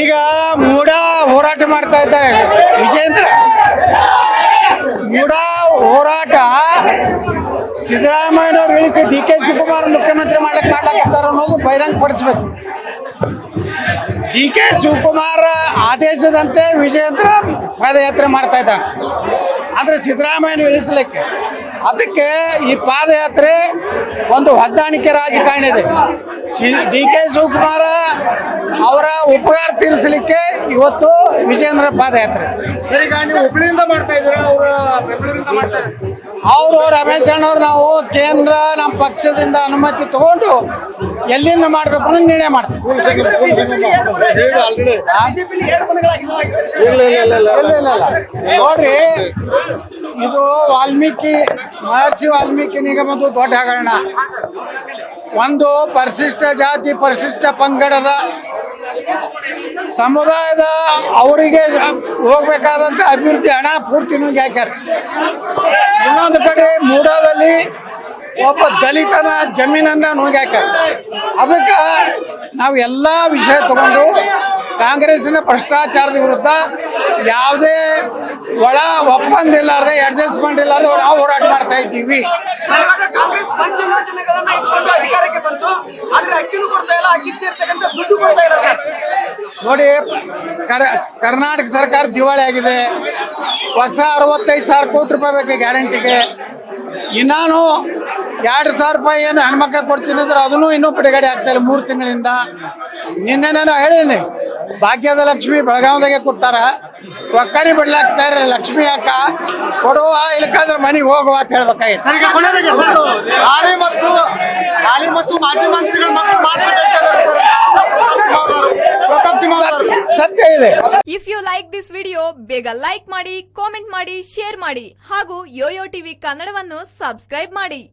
ಈಗ ಮೂಡ ಹೋರಾಟ ಮಾಡ್ತಾ ಇದ್ದಾರೆ. ವಿಜೇಂದ್ರ ಮೂಡ ಹೋರಾಟ ಸಿದ್ದರಾಮಯ್ಯನವ್ರು ಇಳಿಸಿ ಡಿ ಕೆ ಶಿವಕುಮಾರ್ ಮುಖ್ಯಮಂತ್ರಿ ಮಾಡಕ್ ಮಾಡ್ಲಾಕತ್ತಾರ ಅನ್ನೋದು ಬಹಿರಂಗ ಪಡಿಸ್ಬೇಕು ಡಿ ಕೆ ಶಿವಕುಮಾರ್ ಆದೇಶದಂತೆ ವಿಜಯೇಂದ್ರ ಪಾದಯಾತ್ರೆ ಮಾಡ್ತಾ ಇದ್ದಾನೆ. ಆದ್ರೆ ಸಿದ್ದರಾಮಯ್ಯನ ಇಳಿಸ್ಲಿಕ್ಕೆ ಅದಕ್ಕೆ ಈ ಪಾದಯಾತ್ರೆ ಒಂದು ಹೊಂದಾಣಿಕೆ ರಾಜಕಾರಣ ಇದೆ. ಡಿ ಕೆ ಶಿವಕುಮಾರ ಉಪಕಾರ ತೀರಿಸಲಿಕ್ಕೆ ಇವತ್ತು ವಿಜಯೇಂದ್ರ ಪಾದಯಾತ್ರೆ. ಹುಬ್ಳಿಯಿಂದ ಮಾಡ್ತಾ ಇದ್ದೀರಾ? ಅವರು ರಮೇಶ್ ಅಣ್ಣವ್ರು ನಾವು ಕೇಂದ್ರ ನಮ್ಮ ಪಕ್ಷದಿಂದ ಅನುಮತಿ ತಗೊಂಡು ಎಲ್ಲಿಂದ ಮಾಡಬೇಕು ಅನ್ನೋ ನಿರ್ಣಯ ಮಾಡ್ತೀವಿ. ಆಲ್ರೆಡಿ ಇಲ್ಲ ಇಲ್ಲ ಇಲ್ಲ ಇಲ್ಲ ಇಲ್ಲ, ಇಲ್ಲ, ಇಲ್ಲ. ನೋಡ್ರಿ ಇದು ವಾಲ್ಮೀಕಿ ಮಹರ್ಷಿ ವಾಲ್ಮೀಕಿ ನಿಗಮದ ದೊಡ್ಡ ಹಗರಣ. ಒಂದು ಪರಿಶಿಷ್ಟ ಜಾತಿ ಪರಿಶಿಷ್ಟ ಪಂಗಡದ ಸಮುದಾಯದ ಅವರಿಗೆ ಹೋಗ್ಬೇಕಾದಂತ ಅಭಿವೃದ್ಧಿ ಹಣ ಪೂರ್ತಿ ನಂಗೆ ಹಾಕ್ಯಾರ. ಇನ್ನೊಂದು ಕಡೆ ಮೂಡಾದಲ್ಲಿ ಒಬ್ಬ ದಲಿತನ ಜಮೀನನ್ನ ನುಂಗ್ಯಾಕ ಅದಕ್ಕೆ ನಾವು ಎಲ್ಲ ವಿಷಯ ತಗೊಂಡು ಕಾಂಗ್ರೆಸ್ಸಿನ ಭ್ರಷ್ಟಾಚಾರದ ವಿರುದ್ಧ ಯಾವುದೇ ಒಳ ಒಪ್ಪಂದ ಇಲ್ಲಾರ್ದೆ ಅಡ್ಜಸ್ಟ್ಮೆಂಟ್ ಇಲ್ಲಾರ್ದೆ ನಾವು ಹೋರಾಟ ಮಾಡ್ತಾ ಇದ್ದೀವಿ. ನೋಡಿ ಕರ್ ಕರ್ನಾಟಕ ಸರ್ಕಾರ ದಿವಾಳಿ ಆಗಿದೆ. ಹೊಸ ಅರವತ್ತೈದು ಸಾವಿರ ಕೋಟಿ ರೂಪಾಯಿ ಬೇಕು ಗ್ಯಾರಂಟಿಗೆ. ಇನ್ನಾನು ಎರಡು ಸಾವಿರ ರೂಪಾಯಿ ಏನು ಹೆಣ್ಮಕ್ಳಿಗೆ ಕೊಡ್ತೀನಿ ಅಂದ್ರೆ ಅದನ್ನು ಇನ್ನೂ ಬಿಡುಗಡೆ ಆಗ್ತಾ ಇಲ್ಲ ಮೂರು ತಿಂಗಳಿಂದ. ನಿನ್ನೆ ನಾನು ಹೇಳಿನಿ ಭಾಗ್ಯದ ಲಕ್ಷ್ಮಿ ಬೆಳಗಾವದಾಗೆ ಕೊಡ್ತಾರ. ಒಕ್ಕರಿ ಬಿಡ್ಲಾಕ್ತಾ ಇರಲ್ಲ ಲಕ್ಷ್ಮಿ ಅಕ್ಕ ಕೊಡುವ ಇಲ್ಕಂದ್ರೆ ಮನೆಗೆ ಹೋಗುವ ಅಂತ ಹೇಳ್ಬೇಕಾಗಿತ್ತು ಮಾಜಿ ಮಂತ್ರಿಗಳು ಸತ್ಯ ಇದೆ. If you like this video ಬೇಗ ಲೈಕ್ ಮಾಡಿ ಕಾಮೆಂಟ್ ಮಾಡಿ ಶೇರ್ ಮಾಡಿ ಹಾಗೂ ಯೋಯೋ ಟಿವಿ ಕನ್ನಡವನ್ನು ಸಬ್ಸ್ಕ್ರೈಬ್ ಮಾಡಿ.